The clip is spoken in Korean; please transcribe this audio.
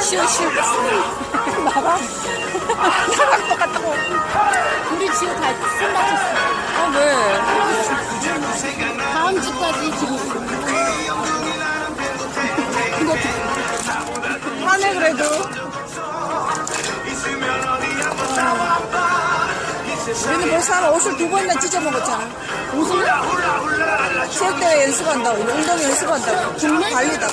쉬워 쉬워 나랑 나랑 똑같다고 우리 지호 다손 다쳤어. 아 왜? 다음 주까지 지금 하네 그래도 우리는 벌써 한 옷을 두 번이나 찢어 먹었잖아 옷을 체육대회 연습한다고 운동 연습한다고 정말? 달리다